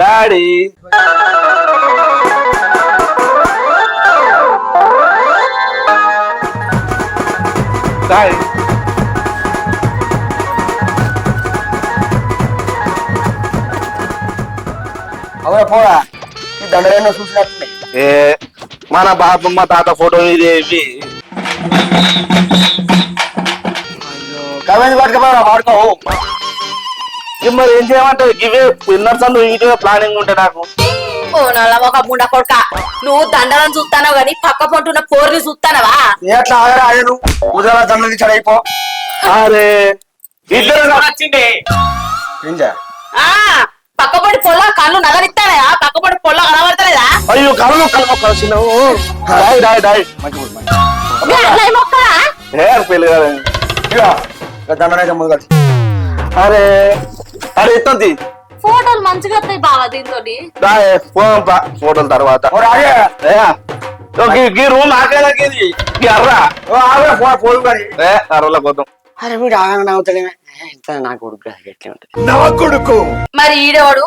Daddy daddy అవునా పోరా. ఈ దండలేనో చూసినట్టున్నాయి ఏ మన బాబమ్మ తాత ఫోటో ఇదేవి కమెంట్ పట్టుకపోరా వాడుకోవు మరి ఏం చేయమంటావు? ఇవే విన్నర్స్ అందు వీటివే ప్లానింగ్ ఉంటే నాకు. ఓ నల్ల ఒక ముండ కొడుక నువ్వు దండలను చూస్తానో గాని పక్క పొంటున్న పోర్ని చూస్తానవా నీ అట్లా ఆగరా ఆయన ఉదయం దండలు ఇచ్చాడు అయిపో అరే ఇద్దరు వచ్చిండే. ఏంజా? ఆ పక్క పొడి పొల్ల కళ్ళు నగరిస్తానయా పక్క పొడి పొల్ల కనబడతలేదా? అయ్యో కలము కలము కలిసినావు డాయ్ డాయ్ డాయ్. మంచి ఏ, పెళ్ళి కాదు. మొదలు అరే అరే ఫోటోలు మంచిగా వస్తాయి బావా దీంతో ఫోటోల తర్వాత. రూమ్ ఈ అర్రా. ఓ ఆగే ఫోన్ ఫోన్ కానీ ఏ అర్రల పోతాం. అరే వీడు ఆగంగా నవ్వుతాడేమే. ఇంత నా కొడుకు ఎట్లా ఉంటుంది? మరి ఈడోడు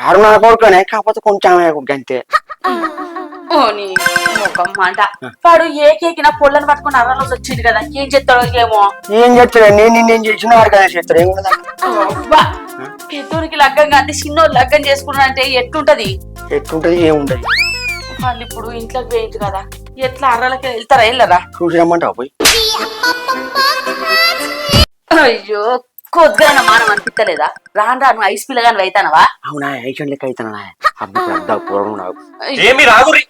ఆరు నా కొడుకునే కాకపోతే కొంచెం కొడుకు అంతే ఓ నీ ముఖం వాడు ఏ కేకిన పొల్లని పట్టుకుని అర్రలో వచ్చింది కదా ఏం చెప్తాడో ఏమో? ఏం చేస్తాడు నేను నిన్నేం చేసిన వాడు కదా చేస్తాడు. ఏం కూడా అబ్బా, పెద్దోడికి లగ్గం కాదు చిన్నోడు లగ్గం చేసుకున్నాడంటే ఎట్లుంటది ఎట్లుంటది ఏముంటది వాళ్ళు ఇప్పుడు ఇంట్లోకి పోయింది కదా ఎట్లా అర్రలకి వెళ్తారా వెళ్ళరా? చూసి రమ్మంటావు పోయి? అయ్యో కొద్దిగా మానం అనిపించలేదా రాను రాను ఐస్ పిల్లగాని అవుతానవా అవునా ఐషన్ లెక్క అవుతానా పూర్వం నాకు ఏమి రాగురి?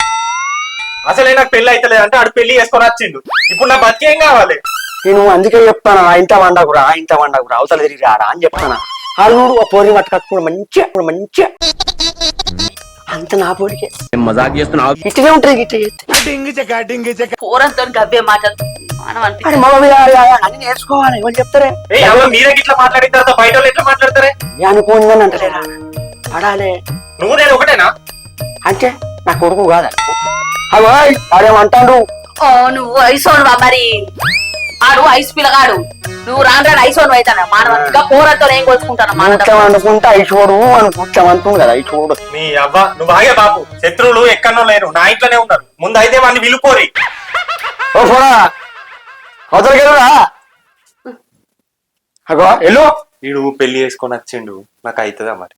అసలే నాకు పెళ్ళి అయితే అంటే ఆడు పెళ్ళి చేసుకొని వచ్చిండు. ఇప్పుడు నా బతికేం కావాలి? నేను అందుకే చెప్తాను ఆ ఇంత వండకురా ఆ ఇంత వండకురా అవతల తిరిగి రారా అని చెప్తాను. అల్లుడు ఆ పోరి పట్టుకొచ్చుకోవడం మంచిగా మంచిగా. అంత నా పోరికే మజాక్ చేస్తున్నావు ఇట్లనే ఉంటది గిట్ల చేస్తే. పూరంతో గవ్వే మాటలు మానం మీద ఆడ- ఆడ అన్ని నేర్చుకోవాలి ఎవరు చెప్తారే? ఏ అవ్వ మీరే ఇట్లా మాట్లాడిన తర్వాత బయట వాళ్ళు ఎట్లా మాట్లాడతారే? ఏ అనుకోని అంటలేరా? పడాలే. నువ్వు నేను ఒకటేనా? అంటే నా కొడుకు కాదా? అగో ఆడేమంటాడు ఓ నువ్వు ఐసోన్వా మరి ఆడు ఐస్ పిల్లగాడు నువ్వు రాను రాను ఐసోన్ అవుతాను. మానవంతిగా పూరంతో ఏం కోసుకుంటాను ముఖ్యం మానవ అనుకుంటే ఐచోడు అని ముఖ్యం అంటుంది కదా ఐచోడు నీ అవ్వ నువ్వు ఆగే బాబు. శత్రువులు ఎక్కడో లేరు. నా ఇంట్లోనే ఉన్నారు. ముందు అయితే వాడిని విలుపోరి. ఓ పోరా. అవతలకి వెళ్ళురా? అగో ఎల్లు వీడు పెళ్ళి చేసుకొని వచ్చిండు. నాకు అవుతుందా మరి?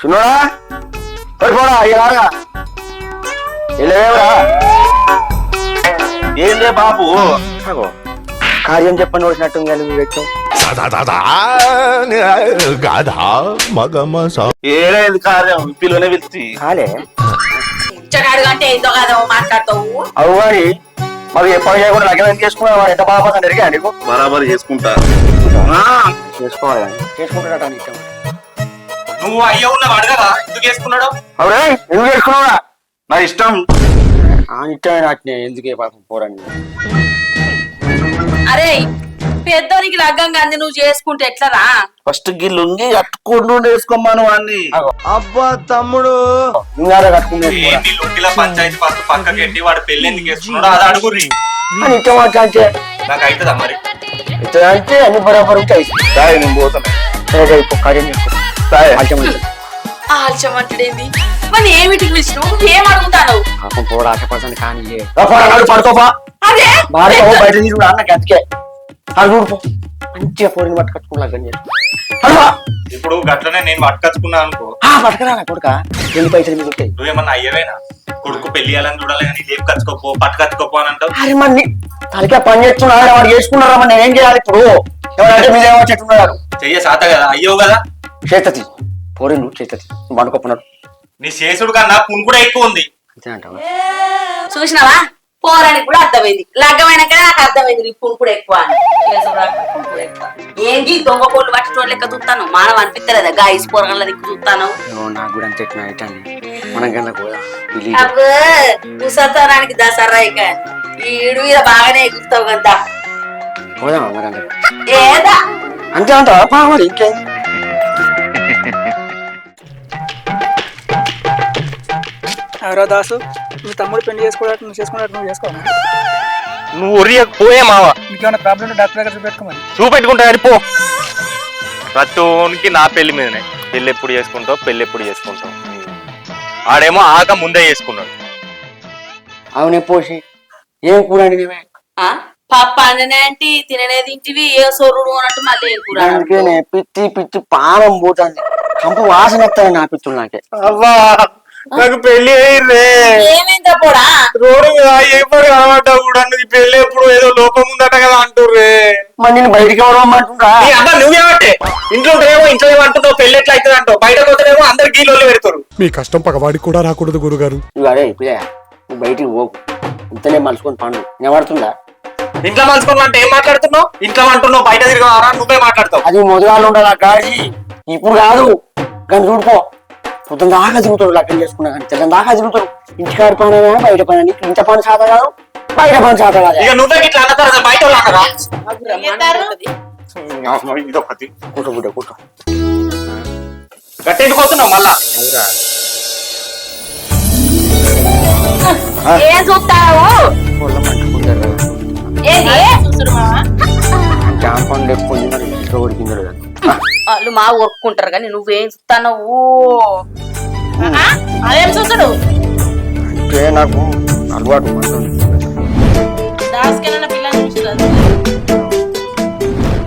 సున్నోడా? పోరా ఇలాగా వెళ్ళేవరా ఏందే బాబు. అగో కార్యం చెప్పని వచ్చినట్టు నువ్వు మగమ ఏడేది కార్యం? పిల్లనే వెళ్తి కాలే. ఇచ్చగాడు అంటే ఏందో కాదో మాట్లాడతావు. అవు మరి ఎప్పుడు చేయకుండా లగ్నం చేసుకున్నావు? ఎంత బాగా జరిగా నీకు? బరాబర్ చేసుకుంటా. ఆ, చేసుకోవాలి చేసుకుంటాడట నువ్వు అయ్యో ఉన్నావు అడగరా ఎందుకు చేసుకున్నాడు? అవునే ఎందుకు చేసుకున్నావా నా ఇష్టం. ఆ ఇష్టమే నాటినే ఎందుకే పాపం పోరండి అరే పెద్దోనికి లగ్గం కాంది నువ్వు చేసుకుంటే ఎట్లరా? ఫస్ట్ గి లుంగి కట్టుకుంటూ వేసుకోమను వాడిని నువ్వు యాడ కట్టుకునే ఏంటి లొట్టిల పంచాయతీ ఫస్ట్ పక్కకి ఎట్టి వాడు పెళ్ళి ఎందుకు అది అడుగురి అని ఇష్టం అంటే నాకు అవుతుందా మరి? ఇట్లా అంటే అన్ని బరాబర్ ఉంటాయి. డాయ్ నేను పోతాను. సరే రేపు కార్యం చేసుకో ఉంటుంది. ఆల్చమంటుడేంది? మరి ఏమిటికి విష్ణు? ఏం అడుగుతాను? పాపం ఆశపడతాను కానీ ఏ. పడుకోపా అదే? భార్య బయట అది ఊడిపో మంచిగా పోరిని చేసి అడువా ఇప్పుడు గట్లనే నేను పట్టుకొచ్చుకున్నా అనుకో. పట్టుకురా నా కొడుక. ఎన్ని పైసలు ఉంటాయి? నువ్వేమన్నా అయ్యవేనా? కొడుకు పెళ్ళి చేయాలని చూడాలి కానీ లేపు కచ్చుకోపో పట్టుకచ్చుకోపో అని అంటావు? అరే మరి తలకే పని చేస్తున్నాడు వాడు చేసుకున్నారా మరి? నేనేం చేయాలి ఇప్పుడు? ఎవరంటే ఏమో చెట్టున్నారు చెయ్య సాత కదా అయ్యో కదా? చేతతి పోరి నువ్వు చేతతి నువ్వు అనుకోకున్నాడు నీ శేషుడు కన్నా పున్ కూడా ఎక్కువ ఉంది. అంతే అంటావా చూసినావా? పోరానికి కూడా అర్థమైంది. లగ్గమైనాక నాకు అర్థమైంది నీ ఎక్కువ అని. చూడరా, పుణుకుడు ఎక్కువ. ఏంటి దొంగ కోళ్ళు పట్టుకోవడం లెక్క చూస్తాను. మానవ అనిపిస్తలేదా గాయస్ పోరగల దిక్కు చూస్తాను. ఏమో నాకు కూడా అంతే మనం కన్నా కూడా బిలీవ్ అబ్బో సత్తారానికి దసరా ఇక. ఈడు మీద బాగానే ఎగురుతావు కదా పోదామా మరి అందరూ? ఏదా? అంతే అంటావా? పా మరి ఇంకేం? ఎవరో దాసు మీ తమ్ముడు పెళ్ళి చేసుకోవడానికి నువ్వు చేసుకున్నట్టు నువ్వు చేసుకోవాలి నువ్వు ఒరియకు పోయే మావ. నీకేమైనా ప్రాబ్లం డాక్టర్ దగ్గర చూపెట్టుకోమని చూపెట్టుకుంటా పో. ప్రతోనికి నా పెళ్ళి మీదనే. పెళ్ళి ఎప్పుడు చేసుకుంటావు పెళ్ళి ఎప్పుడు చేసుకుంటావు? ఆడేమో ఆక ముందే చేసుకున్నాడు. అవునే పోసి ఏం కూర ఆ? పప్ప అంటే తిననేది ఇంటివి ఏ సొరుడు అన్నట్టు మళ్ళీ ఏం కూర? అందుకేనే పిచ్చి పిచ్చి పానం పోతుంది. కంపు వాసన వస్తుంది నా పిచ్చులు నాకే. అవ్వా! నాకు పెళ్ళి అయ్యిందే ఏమైందా పోడా రోడ్డు మీద ఎప్పుడు కనబడ్డావు కూడా? నువ్వు ఈ పెళ్ళి ఎప్పుడు ఏదో లోపం ఉందట కదా అంటుర్రే. మరి నేను బయటికి ఎవరమ్మంటుండ్రా నీ అమ్మ నువ్వేమంటే? ఇంట్లో ఉంటేనేమో ఇంట్లో ఏమంటున్నావు పెళ్ళి ఎట్లా అవుతుంది అంటావు? బయటకు పోతేనేమో అందరు గీళ్ళు పెడతారు. మీ కష్టం పగవాడికి కూడా రాకూడదు గురుగారు. అరే ఇప్పుడే నువ్వు బయటికి పోకు ఇంతనే మలుచుకొని పండు. నిలబడుతుందా ఇంట్లో మలుచుకున్నావు అంటే ఏం మాట్లాడుతున్నావు? ఇంట్లో అంటున్నావు బయట తిరగరా నువ్వే మాట్లాడతావు. అది మొదగాలు ఉండాలి ఆ గాడి. ఇప్పుడు కాదు. కానీ చూడుకో పొద్దున దాకా తిరుగుతాడు లగ్గం చేసుకున్నా కానీ తెల్లని దాకా తిరుగుతాడు ఇంటికాడ పని బయట పని అని ఇంత పని శాత కాదు బయట పని శాత కాదు. ఇక నువ్వే ఇట్లా అన్న తర్వాత బయట వాళ్ళు అన్నరా? ఇదొకటి. గట్టెందుకు వస్తున్నావు మళ్ళా? ఏం చూస్తావు? ఇంట్లో వాళ్ళు మా ఊరుకుంటారు కానీ నువ్వేం చూస్తావు అదేం చూసాడు? అంటే నాకు అలవాటు ఉంటుంది దాసుకెళ్ళిన పిల్లని చూసాడు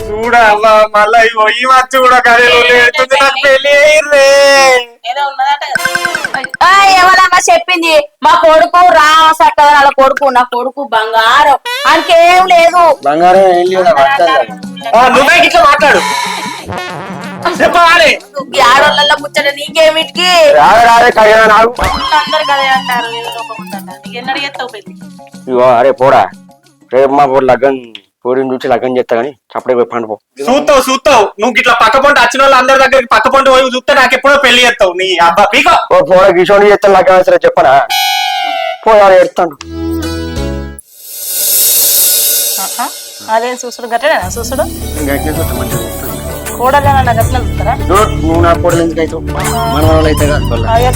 చూడమ్మా మళ్ళా ఇగో ఈ మధ్య కూడా కథలు లేస్తుంది నాకు పెళ్ళి అయ్యిందే ఏదో ఉన్నదట కదా. ఎవరమ్మా చెప్పింది? మా కొడుకు రామ సక్కద వాళ్ళ కొడుకు నా కొడుకు బంగారం. ఆయనకేం లేదు. బంగారం ఏం లేదా నువ్వే ఇట్లా మాట్లాడు. చెప్పాలి. ఈ ఆడోళ్ళ ముచ్చట నీకేమిటికి? రాదే రాదే కడిగా నాకు అందరు కదే అంటారు ఏదో నీకు ఎన్నడు చేస్తావు పెళ్ళి ఇగో అరే పోరా. రేపు మా పోరు లగ్గం పోరిని చూసి లగ్గం చేస్తా కానీ చప్పుడే పోయి పండు పో చూస్తావు చూస్తావు నువ్వు ఇట్లా పక్క పంట వచ్చిన వాళ్ళు అందరి దగ్గరికి పక్క పంట పోయి చూస్తే నాకు ఎప్పుడో పెళ్ళి చేస్తావు. నీ అబ్బా పీకో. ఓ పోరా కిషోని చేస్తే లగ్గం వేస్తారా చెప్పనా? పోయాడు ఎడతాడు ఆహా. అదేం చూసుడు? గట్టడేనా చూసుడు? చూస్తా మంచిగా చూస్తారా? నువ్వు నా కోడలు ఎందుకు అవుతావు? మన వాళ్ళు అయితే కాదు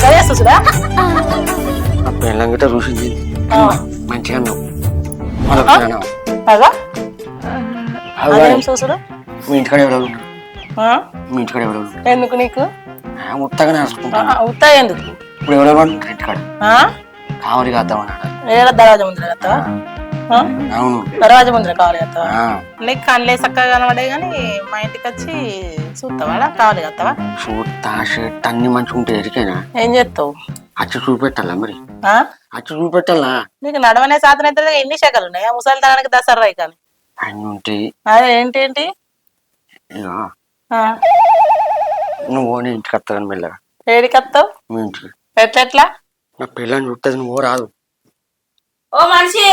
గదే చూసుడా పెళ్ళం గిట్ట చూసింది. మంచిగా కాదు. మీ ఇంటికాడ ఎవరు ఉన్నారు ఆ? మీ ఇంటికాడ ఎవరు ఉన్నారు ఎందుకు నీకు? ఆ, ముత్తగానే నడుచుకుంటాను ఆ, ఉత్తా ఎందుకు? ఇప్పుడు ఎవరెవరు ఉంటారు ఇంటికాడ. ఆ? కావలి కాద్దామన్నాడు ఏడ కత్తావా ఆ? అవును. దర్వాజా ముందర కావాలి ఆ, నీకు కళ్ళే చక్కగా కనబడే కానీ మా ఇంటికి వచ్చి చూస్తావాడా కావాలి కత్తావా చూస్తా షర్ట్ అన్ని మంచిగా ఉంటాయి ఎరికేనా? ఏం చేస్తావు? అచ్చి చూపెట్టాలా మరి? అచ్చి చూపెట్టాలా? నీకు నడవనే సాధన అయితే ఎన్ని శాఖలు ఉన్నాయి? ఆ ముసలితనానికి దసరాయి కానీ. అన్ని ఉంటాయి. అదే ఏంటి. నువ్వు ఇంటికి మెల్లగా. ఏడికి వస్తావు? మీ ఇంటికి. ఎట్లెట్లా నా పిల్లని చుట్టది నువ్వు రాదు. ఓ మనిషి!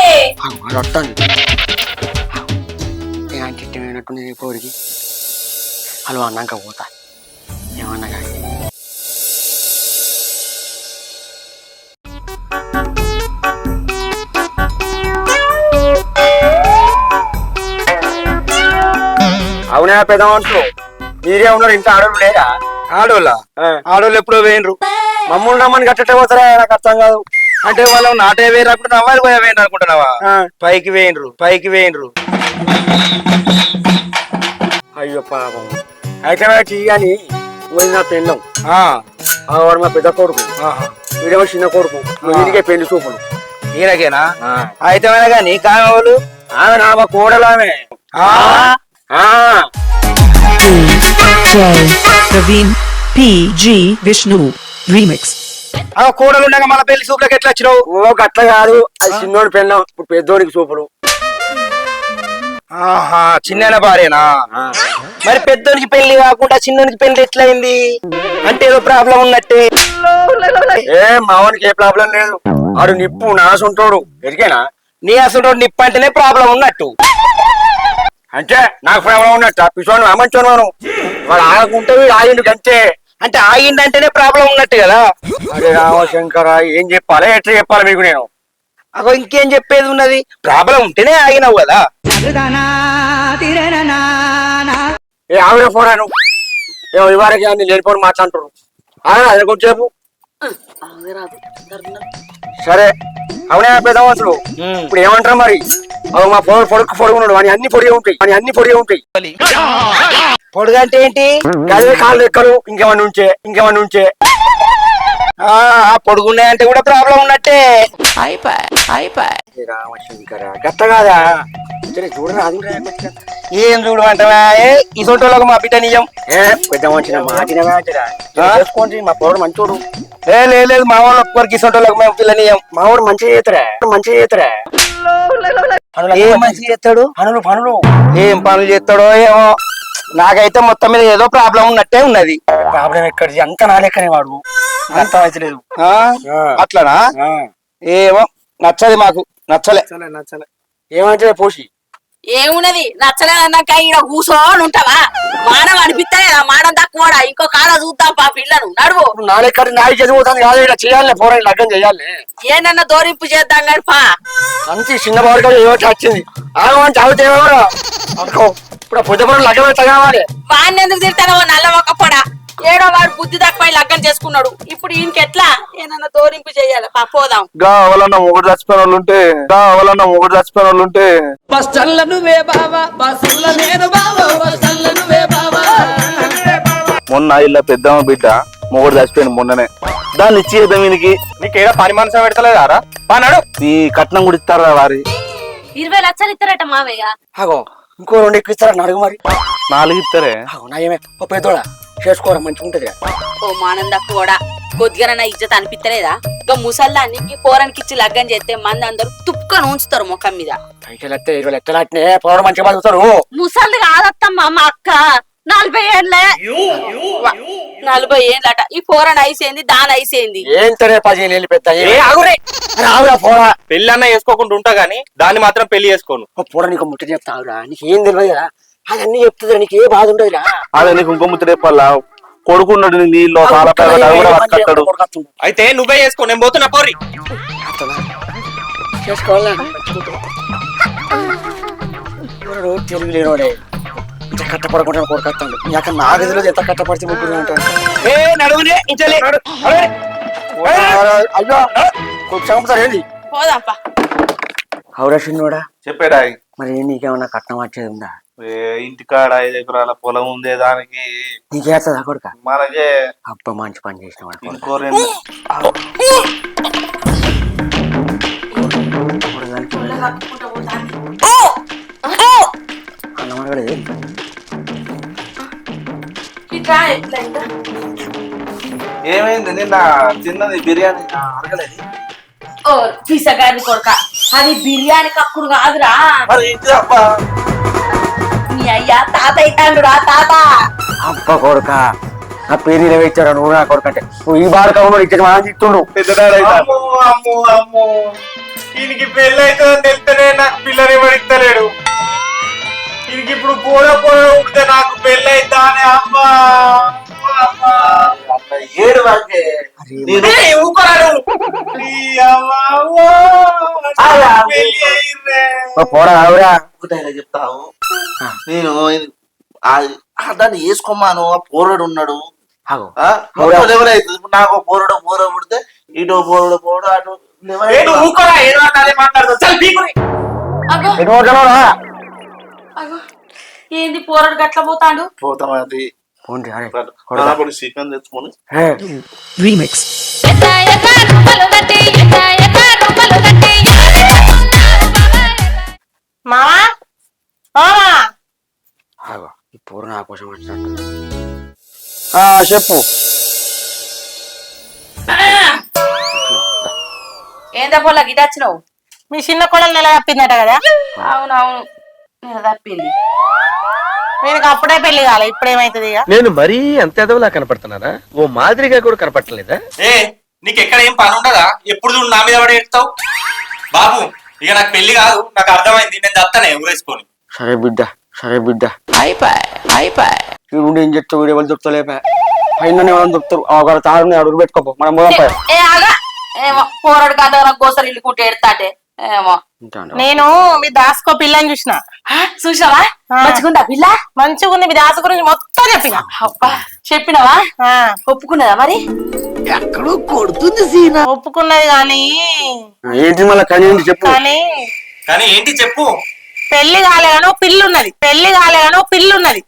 పోరికి. హలో అన్నాక పోతా. ఏమన్నా కానీ. అవునా పెద్ద మనుషులు మీరే ఉన్నారు ఇంత ఆడోళ్ళు లేరా? ఆడోళ్ళ? ఆ. ఆడోళ్ళు ఎప్పుడో వేయనరు మమ్మల్ని రమ్మని కట్టటే పోతారా? నాకు అర్థం కాదు. అంటే వాళ్ళు నాటే వేరు అనుకుంటున్నా అవ్వాలి పోయా వేయండి అనుకుంటున్నావా. పైకి వేయండ్రు పైకి వేయండ్రు అయ్యో పాపం అయితే వాడికి కానీ పోయి నా పెళ్ళం ఆ, ఆ వాడు మా పెద్ద కొడుకు ఆహా. వీడేమో చిన్న కొడుకు వీడికే పెళ్ళి చూపులు ఈయనకేనా అయితే కానీ కామె వాళ్ళు ఆమె నా మా కోడలు ఆమె ఆ, ఆ, J. Praveen P. కూడలు ఉండగా మన పెళ్ళి సూపులకు ఎట్లా వచ్చినావు? ఓ గట్ల కాదు. అది చిన్నోడి పెళ్ళం. ఇప్పుడు పెద్దోడికి చూపులు ఆహా చిన్న భార్యనా? మరి పెద్దోనికి పెళ్ళి కాకుండా చిన్నోనికి పెళ్ళి ఎట్లయింది? అంటే ఏదో ప్రాబ్లం ఉన్నట్టే. ఏ మావానికి ఏ ప్రాబ్లం లేదు. ఆడు నిప్పు నాసుంటాడు ఎరికేనా? నీ అసలు నిప్పు అంటేనే ప్రాబ్లం ఉన్నట్టు. అంటే నాకు ప్రాబ్లం ఉన్నట్టు. పిసోను అమ్మంచోను వాడు ఆగకుంటే వీడు ఆగిండు అంతే అంటే ఆగిందంటేనే ప్రాబ్లం ఉన్నట్టు కదా. అరే రామశంకర ఏం చెప్పాలి? ఎట్లా చెప్పాలి మీకు నేను? అగో ఇంకేం చెప్పేది ఉన్నది? ప్రాబ్లం ఉంటేనే ఆగినావు కదా. ఏ ఆవిడ పోరాను ఏమో ఇవారకి అన్ని లేనిపోని మాట్లాడుతున్నారు. ఆగరా అదే కొంచెం చెప్పు. సరే అవునే పెద్ద మనుషులు ఇప్పుడు ఏమంటారు మరి? అవి మా పొడు పొడుకు పొడుగున్నాడు అని అన్ని పొడిగా ఉంటాయి అని అన్ని పొడిగా ఉంటాయి. పొడుగంటే ఏంటి? గదే కాళ్ళు ఎక్కరు ఇంకేమన్నా ఉంచే ఇంకేమన్నా ఉంచే. ఆ పొడుగున్నాయంటే కూడా ప్రాబ్లం ఉన్నట్టే. రామశంకర కాదా? చూడరా అది కూడా కొద్దిగా. ఏం చూడమంటావా ఏ ఇసొంటోళ్ళకు మా బిడ్డ నిజం. ఏ పెద్ద మంచిన మా పౌరుడు మంచోడు. ఏ లే- లేదు మా వాళ్ళు ఒక్కరికి ఇసొంటోళ్ళకు మేము పిల్ల నిజం. మా ఊరు మంచిగా చేతరా? మంచిగా చేతరా? ఏం మంచి చేస్తాడు? పనులు పనులు. ఏం పనులు చేస్తాడో ఏమో. నాకైతే మొత్తం మీద ఏదో ప్రాబ్లం ఉన్నట్టే ఉన్నది. ప్రాబ్లం ఎక్కడిది? అంత నా లెక్కనే వాడు అర్థం అవుతలేదు ఆ? అట్లనా? ఏమో నచ్చది మాకు. నచ్చలే. ఏమంటే పోసి ఏమున్నది? నచ్చలేదన్నాక ఈడ కూసోని ఉంటావా? మానం అనిపిస్తలేదా మానం తక్కువడా ఇంకో కాడ చూద్దాం పా పిల్లను. నడువు. ఇప్పుడు నా లెక్క నాయి చదివుతుంది కాదు ఇక్కడ చేయాలి పోరాడి లగ్గం చేయాలి. ఏనన్నా దోరింపు చేద్దాం కానీ పా? అంతే చిన్న బాబు ఏమో వచ్చింది. ఆగమంటే ఆగితే అనుకో. ఇప్పుడు పొద్దు పొద్దు లగ్గం ఎట్లా కావాలి వాడిని ఎందుకు తిడతానో నల్ల మొక్కపోడా ఏడో వాడు బుద్ధి తక్కువ లగ్గం చేసుకున్నాడు. ఇప్పుడు ఈయనకి ఎట్లా? ఏనన్నా దోరింపు చేయాలి? పా పోదాం. గా అవలన్న ఒకటి చచ్చిపోయిన వాళ్ళు ఉంటే గా అవలన్న ఒకటి చచ్చిపోయిన వాళ్ళు ఉంటే. మొన్న ఇలా పెద్దమ్మ బిడ్డ మొగుడు చచ్చిపోయింది మొన్ననే. దాన్ని ఇచ్చి చేద్దాం వీనికి నీకేడా పని మనసు పెడతలేదారా పానాడు ఈ కట్నం కూడా ఇస్తారా వారి? ఇరవై లక్షలు ఇస్తారట మావయ్య. ఆగో. ఇంకో రెండు ఎక్కువ ఇస్తారా? అడుగు మరి. నాలుగు ఇస్తారే? ఆగో నా ఏమే. ఓ పెద్దోడా చేసుకోరా మంచిగా ఉంటది ఓ మానం తక్కువడా కొద్దిగా నా ఇజ్జత అనిపిస్తలేదా ఇంకా ముసల్లానికి పోరానికి ఇచ్చి లగ్గం చేస్తే మంది అందరూ తుప్పుకొని ఉంచుతారు ముఖం మీద. పైకి ఇరవై లెక్కలు అట్నే పోవడం మంచిగా బతుకుతారు ముసల్ది కాదత్తమ్మా మా అక్క. నలభై ఏళ్ళే. నలభై ఏళ్ళట. ఈ పోరన్ ఐసేంది దాని ఐసేంది. ఏంటనే పదిహేను ఏళ్ళు పెద్ద రావురా పోరా. పెళ్ళి అన్న చేసుకోకుండా ఉంటా గానీ దాన్ని మాత్రం పెళ్ళి చేసుకోను. పోరా నీకు ముట్ట చెప్తావురా. నీకు ఏం తెలియదు కదా అదన్నీ చెప్తుందిరా నీకు ఏ బాధ ఉండదురా? అదే నీకు ఇంకో ముచ్చట చెప్పాలా? కొడుకున్నాడు నీ నీళ్ళు అయితే నువ్వే చేసుకో నేను పోతున్నా పోరి చేసుకోవాలా? తెలుగు లేనోడే. ఇంత కట్టపడకుండా కొడుకొస్తాడు. నీ అక్కడ నా గదిలో ఎంత కట్టపడితే ముగ్గురు ఉంటాడు ఏ ఇంచలే అయ్యో. కొంచెం చంపుతారు ఏంది? పోదాంపా. చెప్పాడా మరి నీకేమన్నా కట్నం వచ్చేది ఉందా? ఏ ఇంటికాడ ఐదు ఎకరాల పొలం ఉందే దానికి. నీకేస్తుందా కొడుక? మనకే. అబ్బ మంచి పని చేసిన. ఇంకో రెండు అన్నం అడగలేదు ఏమైంది? నిన్న తిన్నది బిర్యానీ అడగలేదు ఓ పిసగాని కొడుక. అది బిర్యానీ కక్కుడు కాదురా. మరి ఇంటి అబ్బా? నీ అయ్యా తాత అయితాండురా తాత? అబ్బ కొడుక నా పేరు నిలవేచ్చాడు నువ్వు నా కొడుక అంటే. నువ్వు ఈ బాడక ఉన్నాడు ఇక్కడ మనం తిట్టుండు అమ్మో అమ్మో అమ్మో. ఈయనకి పెళ్ళి అవుతుందని తెలిస్తేనే నాకు పిల్లని పడిస్తలేడు ఈయనకి ఇప్పుడు పోడ పోడ ఉంటే నాకు పెళ్ళి అవుతా అని అమ్మా. చెప్తావు నేను దాన్ని వేసుకోమాను ఆ పోరడు ఉన్నాడు. ఇప్పుడు నాకు పోరడు పోర పుడితే ఇటు పోరడు పోరడు అటు ఏంది పోరడు గట్ల పోతాడు? పోతాం అది. పోండి, అరే, తెచ్చుకొని. ఆగు. ఈ పూర్ణ వచ్చినట్టు. ఆ, చెప్పు. ఏందా పోలా గిట వచ్చినావు? మీ చిన్న కోడలు నెల తప్పిందట కదా? అవునవును నేను తప్పింది. వీనికి అప్పుడే పెళ్ళి కాలే ఇప్పుడేమైతుంది ఇక? నేను మరీ అంత ఎదవలా కనపడుతున్నానా? ఓ మాదిరిగా కూడా కనపడలేదా ఏ నీకు ఎక్కడ ఏం పని ఉండదా? ఎప్పుడు చూడు నా మీద పడి ఎడతావు బాబు ఇక నాకు పెళ్ళి కాదు నాకు అర్థమైంది నేను దత్తనే ఊరేసుకొని. సరే బిడ్డ సరే బిడ్డ. ఉండి ఏం చెప్తావు? వీడియో వాళ్ళు దొరుకుతలేపా పైన ఎవరైనా దొరుకుతారు ఒక తాడు అడుగు పెట్టుకోపో. మనం పోదాం పై. ఏ ఆగా. ఏమో పోరడు కాదు గోసలు ఇల్లు కుట్టి ఎడతాటే ఏమో. నేను మీ దాసుకో పిల్లని చూసిన. ఆ, చూసావా. మంచిగుందా పిల్ల? మంచిగా ఉంది మీ దాసు గురించి మొత్తం చెప్పిన. అబ్బా చెప్పినవా? ఆ, ఒప్పుకున్నదా మరి? ఒప్పుకున్నది కానీ. ఏంటి మళ్ళీ కానీ ఏంటి చెప్పు. కానీ కానీ ఏంటి చెప్పు. పెళ్ళి కాలేగానో పిల్లున్నది. పెళ్ళి కాలేగానో పిల్లున్నది.